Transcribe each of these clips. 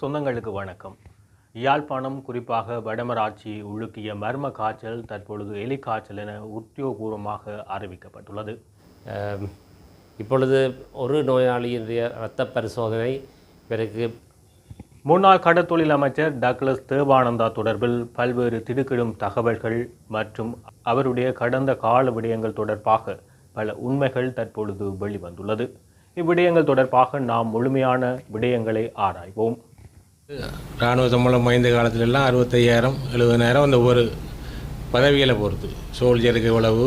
சொந்தங்களுக்கு வணக்கம். யாழ்ப்பாணம் குறிப்பாக வடமராட்சி உழுக்கிய மர்ம காய்ச்சல் தற்பொழுது எலி காய்ச்சல் என உத்தியோகபூர்வமாக அறிவிக்கப்பட்டுள்ளது. இப்பொழுது ஒரு நோயாளியினுடைய இரத்த பரிசோதனை பிறகு முன்னாள் கடற்தொழில் அமைச்சர் டக்ளஸ் தேவானந்தா தொடர்பில் பல்வேறு திடுக்கிடும் தகவல்கள் மற்றும் அவருடைய கடந்த கால விடயங்கள் தொடர்பாக பல உண்மைகள் தற்பொழுது வெளிவந்துள்ளது. இவ்விடயங்கள் தொடர்பாக நாம் முழுமையான விடயங்களை ஆராய்வோம். இராணுவ சம்பளம் மைந்த காலத்திலெல்லாம் அறுபத்தையாயிரம் எழுபதாயிரம் அந்த ஒரு பதவிகளை பொறுத்து. சோல்ஜருக்கு இவ்வளவு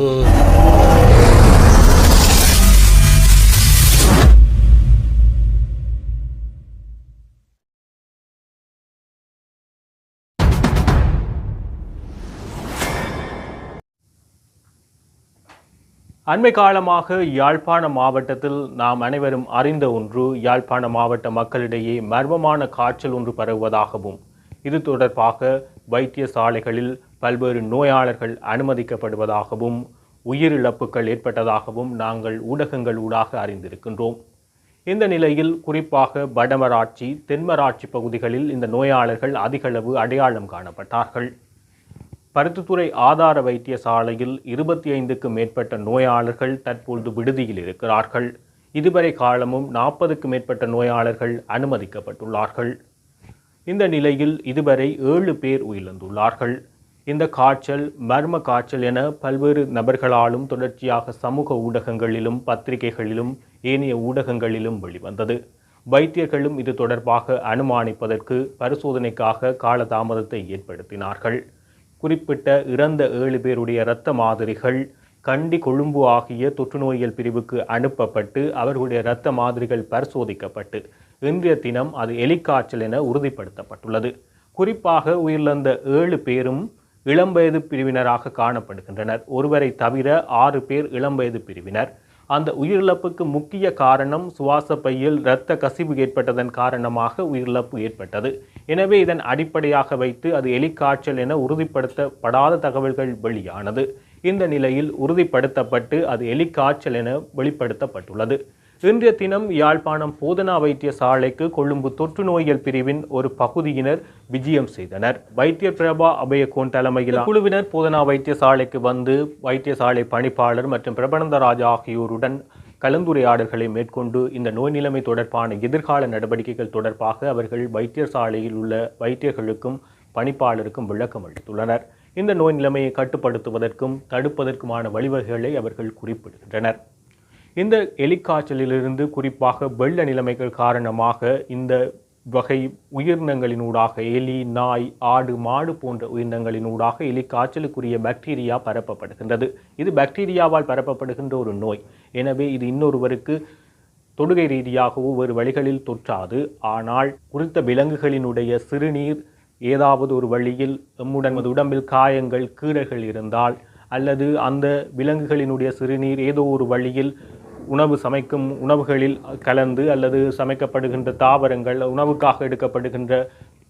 அண்மை காலமாக யாழ்ப்பாண மாவட்டத்தில் நாம் அனைவரும் அறிந்த ஒன்று யாழ்ப்பாண மாவட்ட மக்களிடையே மர்மமான காய்ச்சல் ஒன்று பரவுவதாகவும் இது தொடர்பாக வைத்தியசாலைகளில் பல்வேறு நோயாளர்கள் அனுமதிக்கப்படுவதாகவும் உயிரிழப்புகள் ஏற்பட்டதாகவும் நாங்கள் ஊடகங்கள் ஊடாக அறிந்திருக்கின்றோம். இந்த நிலையில் குறிப்பாக வடமராட்சி தென்மராட்சி பகுதிகளில் இந்த நோயாளர்கள் அதிகளவு அடையாளம் காணப்பட்டார்கள். பருத்தித்துறை ஆதார வைத்தியசாலையில் இருபத்தி ஐந்துக்கும் மேற்பட்ட நோயாளர்கள் தற்பொழுது விடுதியில் இருக்கிறார்கள். இதுவரை காலமும் நாற்பதுக்கு மேற்பட்ட நோயாளர்கள் அனுமதிக்கப்பட்டுள்ளார்கள். இந்த நிலையில் இதுவரை ஏழு பேர் உயிரிழந்துள்ளார்கள். இந்த காய்ச்சல் மர்ம காய்ச்சல் என பல்வேறு நபர்களாலும் தொடர்ச்சியாக சமூக ஊடகங்களிலும் பத்திரிகைகளிலும் ஏனைய ஊடகங்களிலும் வெளிவந்தது. வைத்தியர்களும் இது தொடர்பாக அனுமானிப்பதற்கு பரிசோதனைக்காக காலதாமதத்தை ஏற்படுத்தினார்கள். குறிப்பிட்ட இறந்த ஏழு பேருடைய இரத்த மாதிரிகள் கண்டி கொழும்பு ஆகிய தொற்றுநோயியல் பிரிவுக்கு அனுப்பப்பட்டு அவர்களுடைய இரத்த மாதிரிகள் பரிசோதிக்கப்பட்டு இன்றைய தினம் அது எலிக்காய்ச்சல் என உறுதிப்படுத்தப்பட்டுள்ளது. குறிப்பாக உயிரிழந்த ஏழு பேரும் இளம்வயது பிரிவினராக காணப்படுகின்றனர். ஒருவரை தவிர ஆறு பேர் இளம்வயது பிரிவினர். அந்த உயிரிழப்புக்கு முக்கிய காரணம் சுவாச பையில் இரத்த கசிவு ஏற்பட்டதன் காரணமாக உயிரிழப்பு ஏற்பட்டது. எனவே இதன் அடிப்படையாக வைத்து அது எலிக்காய்ச்சல் என உறுதிப்படுத்தப்படாத தகவல்கள் வெளியானது. இந்த நிலையில் உறுதிப்படுத்தப்பட்டு அது எலிக்காய்ச்சல் என வெளிப்படுத்தப்பட்டுள்ளது. இன்றைய தினம் யாழ்ப்பாணம் போதனா வைத்தியசாலைக்கு கொழும்பு தொற்று நோய்கள் பிரிவின் ஒரு பகுதியினர் விஜயம் செய்தனர். வைத்தியர் பிரபா அபயகோன் தலைமையில் குழுவினர் போதனா வைத்தியசாலைக்கு வந்து வைத்தியசாலை பணிப்பாளர் மற்றும் பிரபனந்தராஜ் ஆகியோருடன் கலந்துரையாடல்களை மேற்கொண்டு இந்த நோய் நிலைமை தொடர்பான எதிர்கால நடவடிக்கைகள் தொடர்பாக அவர்கள் வைத்தியசாலையில் உள்ள வைத்தியர்களுக்கும் பணிப்பாளருக்கும் விளக்கம் அளித்துள்ளனர். இந்த நோய் நிலைமையை கட்டுப்படுத்துவதற்கும் தடுப்பதற்குமான வழிவகைகளை அவர்கள் குறிப்பிடுகின்றனர். இந்த எலிக்காய்ச்சலிலிருந்து குறிப்பாக வெள்ள நிலைமைகள் காரணமாக இந்த வகை உயிரினங்களினூடாக எலி நாய் ஆடு மாடு போன்ற உயிரினங்களினூடாக எலிக்காய்ச்சலுக்குரிய பாக்டீரியா பரப்பப்படுகின்றது. இது பாக்டீரியாவால் பரப்பப்படுகின்ற ஒரு நோய். எனவே இது இன்னொருவருக்கு தொடுகை ரீதியாகவோ வேறு வழிகளில் தொற்றாது. ஆனால் குறித்த விலங்குகளினுடைய சிறுநீர் ஏதாவது ஒரு வழியில் எம்முடன் உடம்பில் காயங்கள் கீறல்கள் இருந்தால் அல்லது அந்த விலங்குகளினுடைய சிறுநீர் ஏதோ ஒரு வழியில் உணவு சமைக்கும் உணவுகளில் கலந்து அல்லது சமைக்கப்படுகின்ற தாவரங்கள் உணவுக்காக எடுக்கப்படுகின்ற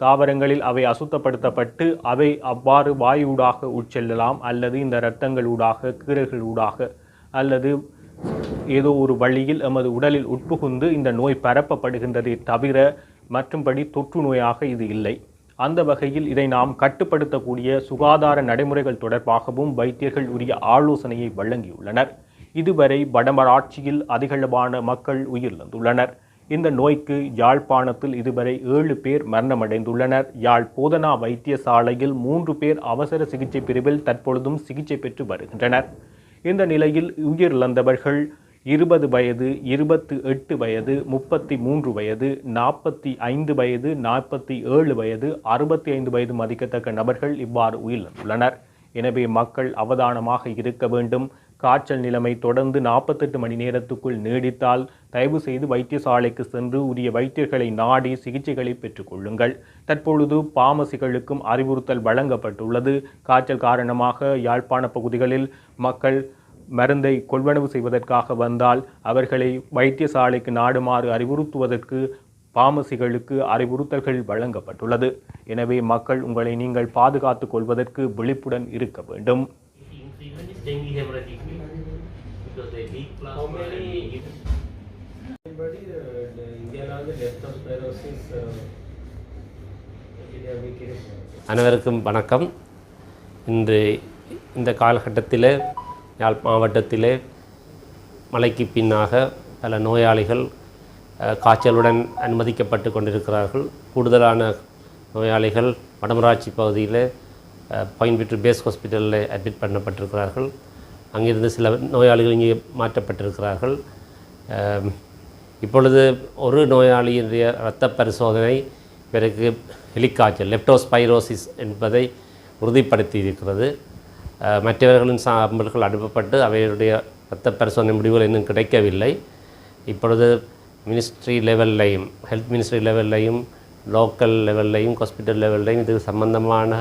தாவரங்களில் அவை அசுத்தப்படுத்தப்பட்டு அவை அவ்வாறு வாயூடாக உட்செல்லலாம் அல்லது இந்த இரத்தங்கள் ஊடாக கீரைகள் ஊடாக அல்லது ஏதோ ஒரு வழியில் எமது உடலில் உட்புகுந்து இந்த நோய் பரப்பப்படுகின்றதை தவிர மற்றும்படி தொற்று நோயாக இது இல்லை. அந்த வகையில் இதை நாம் கட்டுப்படுத்தக்கூடிய சுகாதார நடைமுறைகள் தொடர்பாகவும் வைத்தியர்கள் உரிய ஆலோசனையை வழங்கியுள்ளனர். இதுவரை வடமராட்சியில் அதிகளவான மக்கள் உயிரிழந்துள்ளனர். இந்த நோய்க்கு யாழ்ப்பாணத்தில் இதுவரை ஏழு பேர் மரணமடைந்துள்ளனர். யாழ் போதனா வைத்தியசாலையில் மூன்று பேர் அவசர சிகிச்சை பிரிவில் தற்பொழுதும் சிகிச்சை பெற்று வருகின்றனர். இந்த நிலையில் உயிரிழந்தவர்கள் இருபது வயது இருபத்து எட்டு வயது முப்பத்தி மூன்று வயது நாற்பத்தி ஐந்து வயது நாற்பத்தி ஏழு வயது அறுபத்தி ஐந்து வயது மதிக்கத்தக்க நபர்கள் இவ்வாறு உயிரிழந்துள்ளனர். எனவே மக்கள் அவதானமாக இருக்க வேண்டும். காய்ச்சல் நிலைமை தொடர்ந்து நாற்பத்தெட்டு மணி நேரத்துக்குள் நீடித்தால் தயவு செய்து வைத்தியசாலைக்கு சென்று உரிய வைத்தியர்களை நாடி சிகிச்சைகளை பெற்றுக்கொள்ளுங்கள் தற்பொழுது பாமசிகளுக்கும் அறிவுறுத்தல் வழங்கப்பட்டுள்ளது. காய்ச்சல் காரணமாக யாழ்ப்பாண பகுதிகளில் மக்கள் மருந்தை கொள்வனவு செய்வதற்காக வந்தால் அவர்களை வைத்தியசாலைக்கு நாடுமாறு அறிவுறுத்துவதற்கு பாமசிகளுக்கு அறிவுறுத்தல்கள் வழங்கப்பட்டுள்ளது. எனவே மக்கள் உங்களை நீங்கள் பாதுகாத்துக் கொள்வதற்கு விழிப்புடன் இருக்க வேண்டும். Dengue hemorrhagic fever because they leak plasma and leak Everybody, uh, the India has the leptospirosis uh, அனைவருக்கும் வணக்கம். இன்று இந்த காலகட்டத்தில் யாழ் மாவட்டத்திலே மழைக்கு பின்னாக பல நோயாளிகள் காய்ச்சலுடன் அனுமதிக்கப்பட்டு கொண்டிருக்கிறார்கள். கூடுதலான நோயாளிகள் வடமராட்சி பகுதியில் பைன்விற்று பேஸ் ஹாஸ்பிட்டலில் அட்மிட் பண்ணப்பட்டிருக்கிறார்கள். அங்கிருந்து சில நோயாளிகள் இங்கே மாற்றப்பட்டிருக்கிறார்கள். இப்பொழுது ஒரு நோயாளியினுடைய இரத்த பரிசோதனை பிறகு ஹெலிகாய்ச்சல் லெப்டோஸ்பைரோசிஸ் என்பதை உறுதிப்படுத்தி இருக்கிறது மற்றவர்களின் சாம்பிள்கள் அனுப்பப்பட்டு அவையுடைய இரத்த பரிசோதனை முடிவுகள் இன்னும் கிடைக்கவில்லை. இப்பொழுது மினிஸ்ட்ரி லெவல்லையும் ஹெல்த் மினிஸ்ட்ரி லெவல்லையும் லோக்கல் லெவல்லையும் ஹாஸ்பிட்டல் லெவல்லையும் இது சம்பந்தமான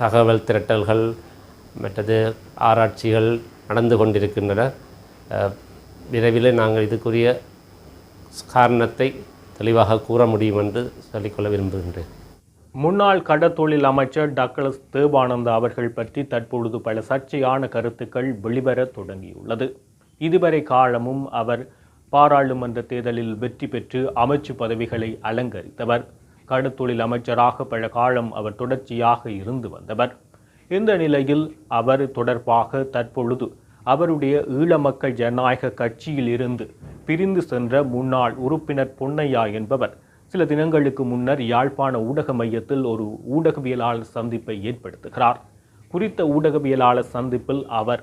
தகவல் திரட்டல்கள் மற்றது ஆராய்ச்சிகள் நடந்து கொண்டிருக்கின்றன. விரைவில் நாங்கள் இதுக்குரிய காரணத்தை தெளிவாக கூற முடியும் என்று சொல்லிக்கொள்ள விரும்புகின்றேன். முன்னாள் கடத்தொழில் அமைச்சர் டக்ளஸ் தேவானந்தா அவர்கள் பற்றி தற்பொழுது பல சர்ச்சையான கருத்துக்கள் வெளிவரத் தொடங்கியுள்ளது. இதுவரை காலமும் அவர் பாராளுமன்ற தேர்தலில் வெற்றி பெற்று அமைச்சு பதவிகளை அலங்கரித்தவர். கடத்தொழில் அமைச்சராக பல காலம் அவர் தொடர்ச்சியாக இருந்து வந்தவர். இந்த நிலையில் அவர் தொடர்பாக தற்பொழுது அவருடைய ஈழ மக்கள் ஜனநாயக கட்சியில் இருந்து பிரிந்து சென்ற முன்னாள் உறுப்பினர் பொன்னையா என்பவர் சில தினங்களுக்கு முன்னர் யாழ்ப்பாண ஊடக மையத்தில் ஒரு ஊடகவியலாளர் சந்திப்பை ஏற்படுத்துகிறார். குறித்த ஊடகவியலாளர் சந்திப்பில் அவர்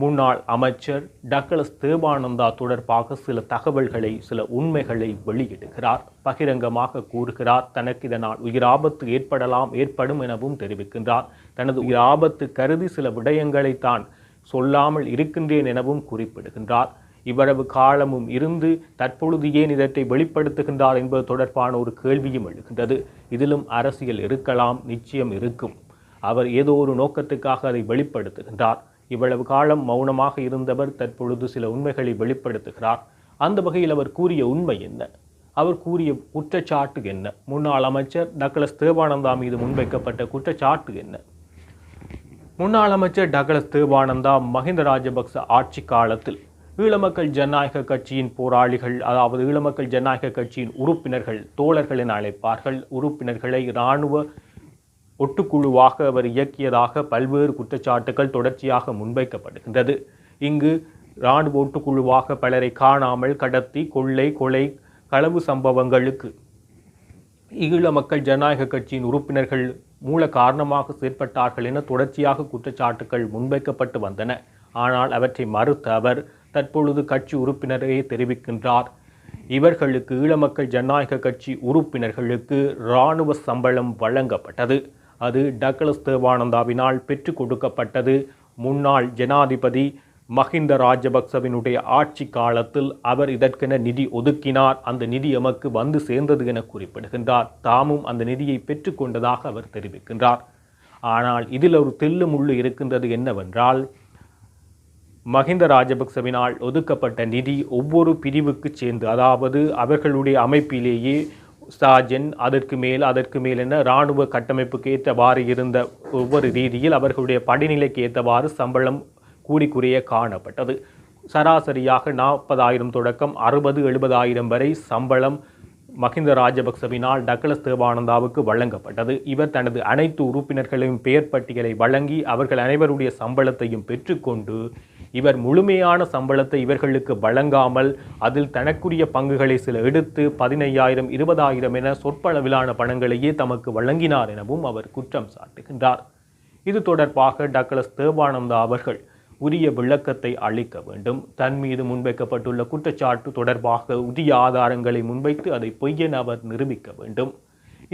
முன்னாள் அமைச்சர் டக்ளஸ் தேவானந்தா தொடர்பாக சில தகவல்களை சில உண்மைகளை வெளியிடுகிறார். பகிரங்கமாக கூறுகிறார் தனக்கு இதனால் உயிராபத்து ஏற்படலாம் ஏற்படும் எனவும் தெரிவிக்கின்றார். தனது உயிராபத்து கருதி சில விடயங்களை தான் சொல்லாமல் இருக்கின்றேன் எனவும் குறிப்பிடுகின்றார். இவ்வளவு காலமும் இருந்து தற்பொழுது ஏன் இதற்றை வெளிப்படுத்துகின்றார் என்பது தொடர்பான ஒரு கேள்வியும் எழுகின்றது. இதிலும் அரசியல் இருக்கலாம் நிச்சயம் இருக்கும். அவர் ஏதோ ஒரு நோக்கத்துக்காக அதை வெளிப்படுத்துகின்றார். இவ்வளவு காலம் மௌனமாக இருந்தவர் தற்பொழுது சில உண்மைகளை வெளிப்படுத்துகிறார். அந்த வகையில் அவர் கூறிய உண்மை என்ன? அவர் கூறிய குற்றச்சாட்டு என்ன? முன்னாள் அமைச்சர் டக்ளஸ் தேவானந்தா மீது முன்வைக்கப்பட்ட குற்றச்சாட்டு என்ன? முன்னாள் அமைச்சர் டக்ளஸ் தேவானந்தா மஹிந்த ராஜபக்ச ஆட்சி காலத்தில் ஈழமக்கள் ஜனநாயக கட்சியின் போராளிகள் அதாவது ஈழமக்கள் ஜனநாயக கட்சியின் உறுப்பினர்கள் தோழர்கள் என அழைப்பார்கள். உறுப்பினர்களை இராணுவ ஒட்டுக்குழுவாக அவர் இயக்கியதாக பல்வேறு குற்றச்சாட்டுகள் தொடர்ச்சியாக முன்வைக்கப்படுகின்றது. இங்கு இராணுவ ஒட்டுக்குழுவாக பலரை காணாமல் கடத்தி கொள்ளை கொலை களவு சம்பவங்களுக்கு ஈழ மக்கள் ஜனநாயக கட்சியின் உறுப்பினர்கள் மூல காரணமாக செயற்பட்டார்கள் என தொடர்ச்சியாக குற்றச்சாட்டுகள் முன்வைக்கப்பட்டு வந்தன. ஆனால் அவற்றை மறுத்த அவர் தற்பொழுது கட்சி உறுப்பினரே தெரிவிக்கின்றார். இவர்களுக்கு ஈழமக்கள் ஜனநாயக கட்சி உறுப்பினர்களுக்கு இராணுவ சம்பளம் வழங்கப்பட்டது. அது டக்ளஸ் தேவானந்தாவினால் பெற்றுக் கொடுக்கப்பட்டது. முன்னாள் ஜனாதிபதி மஹிந்த ராஜபக்சவினுடைய ஆட்சி காலத்தில் அவர் இதற்கென நிதி ஒதுக்கினார். அந்த நிதி எமக்கு வந்து சேர்ந்தது என குறிப்பிடுகின்றார். தாமும் அந்த நிதியை பெற்றுக்கொண்டதாக அவர் தெரிவிக்கின்றார். ஆனால் இதில் ஒரு தெல்லு முள்ளு இருக்கின்றது என்னவென்றால் மஹிந்த ராஜபக்சவினால் ஒதுக்கப்பட்ட நிதி ஒவ்வொரு பிரிவுக்கு சேர்ந்து அதாவது அவர்களுடைய அமைப்பிலேயே சார்ஜன் அதற்கு மேல் அதற்கு மேல் என இராணுவ கட்டமைப்புக்கு ஏற்றவாறு இருந்த ஒவ்வொரு ரீதியில் அவர்களுடைய படிநிலைக்கு ஏற்றவாறு சம்பளம் கூடி குறைய காணப்பட்டது. சராசரியாக நாற்பதாயிரம் தொடக்கம் அறுபது எழுபதாயிரம் வரை சம்பளம் மஹிந்த ராஜபக்சவினால் டக்ளஸ் தேவானந்தாவுக்கு வழங்கப்பட்டது. இவர் தனது அனைத்து உறுப்பினர்களையும் பெயர் பட்டியலை வழங்கி அவர்கள் அனைவருடைய சம்பளத்தையும் பெற்றுக்கொண்டு இவர் முழுமையான சம்பளத்தை இவர்களுக்கு வழங்காமல் அதில் தனக்குரிய பங்குகளை சில எடுத்து பதினையாயிரம் இருபதாயிரம் என சொற்பளவிலான பணங்களையே தமக்கு வழங்கினார் எனவும் அவர் குற்றம் சாட்டுகின்றார். இது தொடர்பாக டக்ளஸ் தேவானந்தா அவர்கள் உரிய விளக்கத்தை அளிக்க வேண்டும். தன் மீது முன்வைக்கப்பட்டுள்ள குற்றச்சாட்டு தொடர்பாக உரிய ஆதாரங்களை முன்வைத்து அதை பொய்யென அவர் நிரூபிக்க வேண்டும்.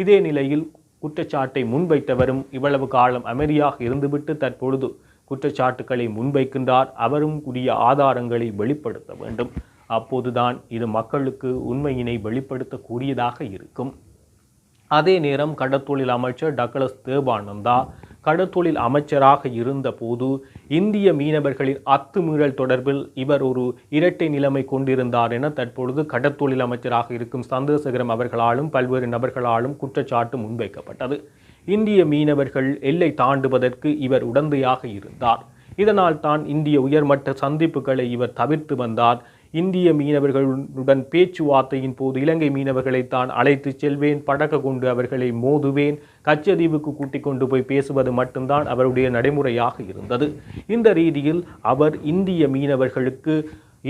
இதே நிலையில் குற்றச்சாட்டை முன்வைத்தவரும் இவ்வளவு காலம் அமைதியாக இருந்துவிட்டு தற்பொழுது குற்றச்சாட்டுக்களை முன்வைக்கின்றார். அவரும் உரிய ஆதாரங்களை வெளிப்படுத்த வேண்டும். அப்போதுதான் இது மக்களுக்கு உண்மையினை வெளிப்படுத்தக்கூடியதாக இருக்கும். அதே நேரம் கடத்தொழில் அமைச்சர் டக்ளஸ் தேவானந்தா கடத்தொழில் அமைச்சராக இருந்தபோது இந்திய மீனவர்களின் அத்துமீறல் தொடர்பில் இவர் ஒரு இரட்டை நிலைமை கொண்டிருந்தார் என தற்பொழுது கடத்தொழில் அமைச்சராக இருக்கும் சந்திரசேகரம் அவர்களாலும் பல்வேறு நபர்களாலும் குற்றச்சாட்டு முன்வைக்கப்பட்டது. இந்திய மீனவர்கள் எல்லை தாண்டுவதற்கு இவர் உடந்தையாக இருந்தார். இதனால் தான் இந்திய உயர்மட்ட சந்திப்புகளை இவர் தவிர்த்து வந்தார். இந்திய மீனவர்களுடன் பேச்சுவார்த்தையின் போது இலங்கை மீனவர்களை தான் அழைத்து செல்வேன் படக கொண்டு அவர்களை மோதுவேன் கச்சதீவுக்கு கூட்டிக் கொண்டு போய் பேசுவது மட்டும்தான் அவருடைய நடைமுறையாக இருந்தது. இந்த ரீதியில் அவர் இந்திய மீனவர்களுக்கு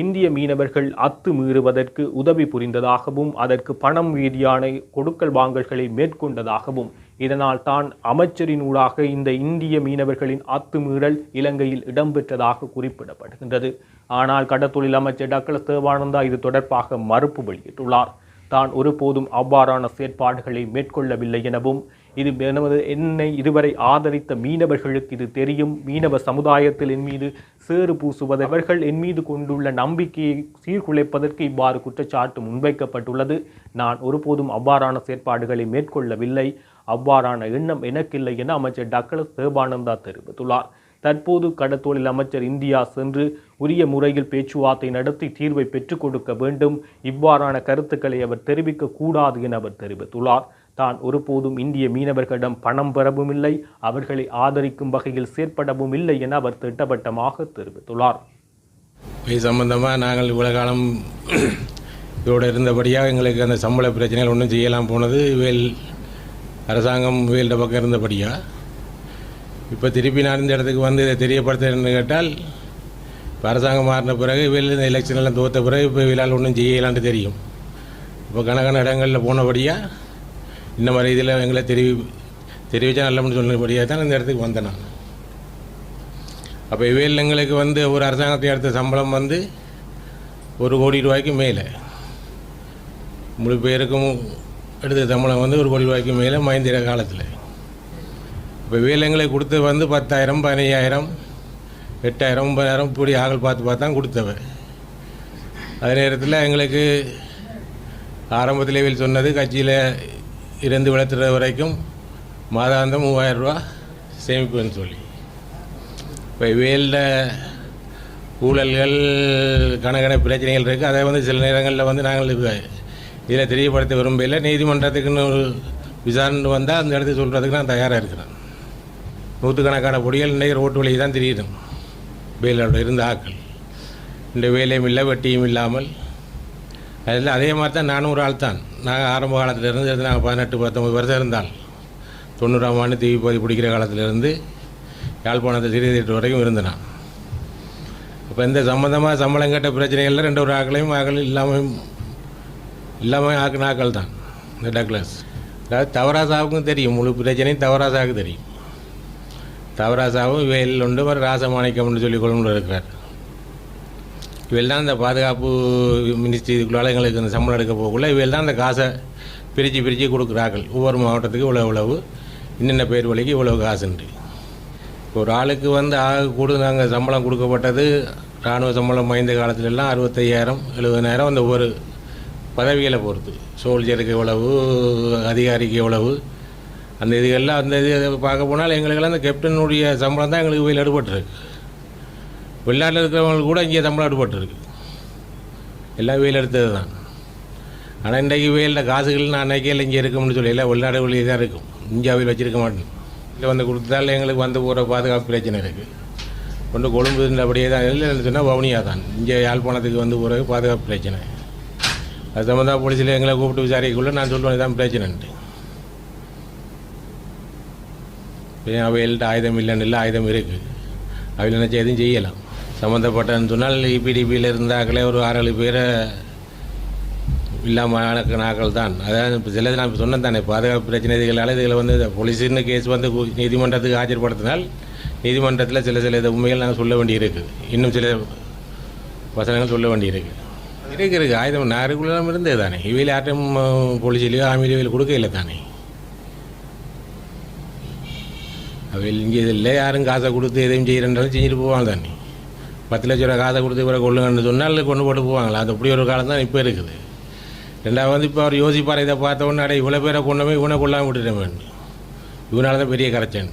இந்திய மீனவர்கள் அத்துமீறுவதற்கு உதவி புரிந்ததாகவும் அதற்கு பணம் ரீதியான கொடுக்கல் வாங்கல்களை மேற்கொண்டதாகவும். இதனால் தான் அமைச்சரின் ஊடாக இந்த இந்திய மீனவர்களின் அத்துமீறல் இலங்கையில் இடம்பெற்றதாக குறிப்பிடப்படுகின்றது. ஆனால் கடத்தொழில் அமைச்சர் டக்ளஸ் தேவானந்தா இது தொடர்பாக மறுப்பு வெளியிட்டுள்ளார். தான் ஒருபோதும் அவ்வாறான செயற்பாடுகளை மேற்கொள்ளவில்லை எனவும் இது நமது என்னை இதுவரை ஆதரித்த மீனவர்களுக்கு இது தெரியும். மீனவ சமுதாயத்தில் என் மீது சேறு பூசுவது அவர்கள் என் மீது கொண்டுள்ள நம்பிக்கையை சீர்குலைப்பதற்கு இவ்வாறு குற்றச்சாட்டு முன்வைக்கப்பட்டுள்ளது. நான் ஒருபோதும் அவ்வாறான செயற்பாடுகளை மேற்கொள்ளவில்லை. அவ்வாறான எண்ணம் எனக்கில்லை என அமைச்சர் டக்ளஸ் தேவானந்தா தெரிவித்துள்ளார். தற்போது கடத்தொழில் அமைச்சர் இந்தியா சென்று உரிய முறையில் பேச்சுவார்த்தை நடத்தி தீர்வை பெற்றுக் கொடுக்க வேண்டும். இவ்வாறான கருத்துக்களை அவர் தெரிவிக்க கூடாது என அவர் தெரிவித்துள்ளார். தான் ஒருபோதும் இந்திய மீனவர்களிடம் பணம் பெறவும் இல்லை அவர்களை ஆதரிக்கும் வகையில் செயற்படவும் இல்லை என அவர் திட்டவட்டமாக தெரிவித்துள்ளார். இது சம்பந்தமாக நாங்கள் இவ்வளோ காலம் இதோடு இருந்தபடியாக எங்களுக்கு அந்த சம்பள பிரச்சனைகள் ஒன்றும் செய்யலாம் போனது வேல் அரசாங்கம் வேல்ட பக்கம் இருந்தபடியா. இப்போ திருப்பி நான் இந்த இடத்துக்கு வந்து இதை தெரியப்படுத்துறேன்னு கேட்டால் இப்போ அரசாங்கம் மாறின பிறகு வேல் இந்த எலெக்ஷன் எல்லாம் தோற்ற பிறகு இப்போ வேலால் ஒன்றும் செய்யலான்ட்டு தெரியும். இப்போ கணக்கான இடங்களில் போனபடியாக இந்த மாதிரி இதில் எங்களை தெரிவி தெரிவித்தா நல்லம்னு சொன்னபடியாக தான் இந்த இடத்துக்கு வந்தேன் நான். அப்போ இவையில் எங்களுக்கு வந்து ஒரு அரசாங்கத்தை எடுத்த சம்பளம் வந்து ஒரு கோடி ரூபாய்க்கு மேலே. முழு பேருக்கும் எடுத்த சம்பளம் வந்து ஒரு கோடி ரூபாய்க்கு மேலே மஹிந்திர காலத்தில். இப்போ வேலைங்களை கொடுத்து வந்து பத்தாயிரம் பதினையாயிரம் எட்டாயிரம் ஒன்பதாயிரம் இப்படி ஆகல் பார்த்து பார்த்து தான் கொடுத்தவ. அதே நேரத்தில் எங்களுக்கு ஆரம்பத்தில் சொன்னது கட்சியில் இருந்து வளர்த்துற வரைக்கும் மாதாந்தம் மூவாயிரம் ரூபா சேமிப்புன்னு சொல்லி. இப்போ வேலில் ஊழல்கள் கணக்கண பிரச்சனைகள் இருக்குது அதை வந்து சில நேரங்களில் வந்து நாங்கள் இதில் தெரியப்படுத்த விரும்பல நீதிமன்றத்துக்குன்னு ஒரு விசாரணை வந்தால் அந்த இடத்துக்கு சொல்கிறதுக்கு நான் தயாராக இருக்கிறேன். நூற்றுக்கணக்கான பொடிகள் இன்றைக்கு ரோட்டு வழி தான் தெரியுது. வேலோட இருந்த ஆக்கள். இந்த வேலையும் இல்லை வெட்டியும் இல்லாமல். அதில் அதே மாதிரி தான் நானும் ஒரு ஆள் தான் நாங்கள் ஆரம்ப காலத்திலேருந்து நாங்கள் பதினெட்டு பத்தொம்பது வருஷம் இருந்தால் தொண்ணூறாம் ஆண்டு தீவி பதி பிடிக்கிற காலத்திலேருந்து யாழ்ப்பாணத்தில் சிறிதேட்டு வரைக்கும் இருந்தேன். இப்போ இந்த சம்மந்தமாக சம்பளம் கேட்ட பிரச்சனைகளில் ரெண்டு ஒரு ஆக்களையும் ஆக்கள் இல்லாமல் இல்லாமல் ஆக்கின ஆக்கள் தான். இந்த டக்ளஸ். அதாவது தவராசாவுக்கும் தெரியும். முழு பிரச்சனையும் தவராசாவுக்கு தெரியும். தவராசாவும் வேலில் உண்டு. ஒரு ராசமாணிக்கம்னு சொல்லி கொள்ளுன்னு இருக்கிறார். இவள் தான் இந்த பாதுகாப்பு மினிஸ்ட்ரி இதுக்குள்ளால எங்களுக்கு இந்த சம்பளம் எடுக்க போகக்குள்ள இவள் தான் அந்த காசை பிரித்து பிரித்து கொடுக்குறார்கள். ஒவ்வொரு மாவட்டத்துக்கு இவ்வளோ இவ்வளவு இன்னென்ன பேர் வழிக்கு இவ்வளவு காசுண்டு. ஒரு ஆளுக்கு வந்து ஆக கூட நாங்கள் சம்பளம் கொடுக்கப்பட்டது இராணுவ சம்பளம் வாய்ந்த காலத்துலலாம் அறுபத்தையாயிரம் எழுபதாயிரம் அந்த ஒவ்வொரு பதவிகளை பொறுத்து. சோல்ஜருக்கு எவ்வளவு அதிகாரிக்கு எவ்வளவு அந்த இதுகள்லாம் அந்த இது பார்க்க போனால் எங்களுக்கெல்லாம் அந்த கேப்டனுடைய சம்பளம் தான் எங்களுக்கு போய் எடுபட்டுருக்கு. வெளிநாட்டில் இருக்கிறவங்களுக்கு கூட இங்கே தமிழ்நாடு போட்டிருக்கு. எல்லாம் வெயில் எடுத்தது தான். ஆனால் இன்றைக்கு வெயிலில் காசுகள் நான் அன்னைக்கே இங்கே இருக்கும்னு சொல்லி எல்லாம் வெளிநாடு தான் இருக்கும். இந்தியாவில் வச்சிருக்க மாட்டேன் இல்லை வந்து கொடுத்தாலும் எங்களுக்கு வந்து போகிற பாதுகாப்பு பிரச்சனை இருக்குது கொண்டு கொழும்பு அப்படியே தான் இல்லைன்னு சொன்னால் வவுனியா தான். இங்கே யாழ்ப்பாணத்துக்கு வந்து போகிறது பாதுகாப்பு பிரச்சனை. அது சம்மந்தா போலீஸில் எங்களை கூப்பிட்டு விசாரிக்கக்குள்ளே நான் சொல்லுவேன் தான் பிரச்சனைன்ட்டு. இப்போ ஆயுதம் இல்லைன்னு இல்லை ஆயுதம் இருக்குது அவையில் நினச்சி எதுவும் செய்யலாம். சம்மந்தப்பட்டன்னு சொன்னால் இபிடிபியில் இருந்தாக்களே ஒரு ஆறு ஏழு பேரை இல்லாமல் நாக்கள் தான். அதாவது இப்போ சிலது நான் இப்போ சொன்னேன் தானே பாதுகாப்பு பிரச்சனைகளால் இதில் வந்து போலீஸுன்னு கேஸ் வந்து நீதிமன்றத்துக்கு ஆஜர்படுத்தினால் நீதிமன்றத்தில் சில சில இது உண்மைகள் நாங்கள் சொல்ல வேண்டியிருக்குது இன்னும் சில வசனங்கள் சொல்ல வேண்டியிருக்கு. இருக்கு இருக்கு. ஆயுதம் நாருக்குள்ள இருந்தது தானே. இவையில் யார்ட்டும் போலீஸ்லையோ ஆமிலையோ கொடுக்க இல்லை தானே. அவையில் இங்கே இதில் யாரும் காசை கொடுத்து எதையும் செய்கிறன்றாலும் செஞ்சுட்டு போவாங்க தானே. பத்து லட்ச ரூபா காதை கொடுத்து இவரை கொள்ளுங்கன்னு சொன்னால் கொண்டு போட்டு போவாங்களா? அது அப்படி ஒரு காலம் தான் இப்போ இருக்குது. ரெண்டாவது வந்து இப்போ அவர் யோசிப்பார் இதை பார்த்த உடனே அடே இவ்வளோ பேரை கொண்டு போய் இவனை கொள்ளாமல் விட்டுட்டேன் வேண்டும் இவனால தான் பெரிய கரைச்சேன்